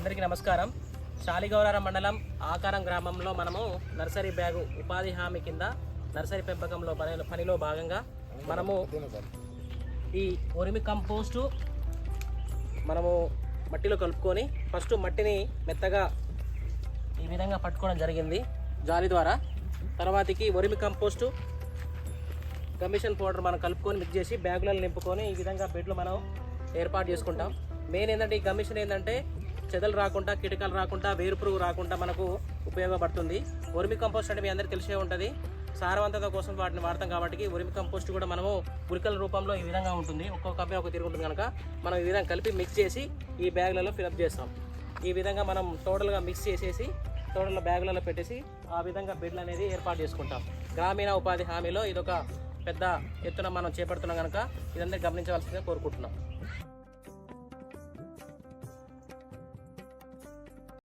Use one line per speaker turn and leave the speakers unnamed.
అందరికీ నమస్కారం. శాలిగౌరారం మండలం ఆకారం గ్రామంలో మనము నర్సరీ బ్యాగు ఉపాధి హామీ కింద నర్సరీ పెంపకంలో పని పనిలో భాగంగా మనము ఈ ఒరిమి కంపోస్టు మనము మట్టిలో కలుపుకొని ఫస్ట్ మట్టిని మెత్తగా ఈ విధంగా పట్టుకోవడం జరిగింది జాలి ద్వారా. తర్వాతకి ఒరిమి కంపోస్టు కమిషన్ పౌడర్ మనం కలుపుకొని మిక్స్ చేసి బ్యాగులలో నింపుకొని ఈ విధంగా బెడ్లు మనం ఏర్పాటు చేసుకుంటాం. మెయిన్ ఏంటంటే ఈ కమిషన్ ఏంటంటే చెదలు రాకుండా కీటకాలు రాకుండా వేరు పురుగు రాకుండా మనకు ఉపయోగపడుతుంది. ఉరిమి కంపోస్ట్ అంటే మీ అందరికీ తెలిసే ఉంటుంది. సారవంతత కోసం వాటిని వాడతాం కాబట్టి ఉరిమి కంపోస్ట్ కూడా మనము గురికల రూపంలో ఈ విధంగా ఉంటుంది. ఒక్కొక్క కంపెనీ ఒక తిరిగి ఉంటుంది కనుక మనం ఈ విధంగా కలిపి మిక్స్ చేసి ఈ బ్యాగులలో ఫిలప్ చేస్తాం. ఈ విధంగా మనం టోటల్గా మిక్స్ చేసేసి టోటల్ బ్యాగులలో పెట్టేసి ఆ విధంగా బెడ్లు అనేది ఏర్పాటు చేసుకుంటాం. గ్రామీణ ఉపాధి హామీలో ఇదొక పెద్ద ఎత్తున మనం చేపడుతున్నాం కనుక ఇదంతా గమనించవలసిందిగా కోరుకుంటున్నాం.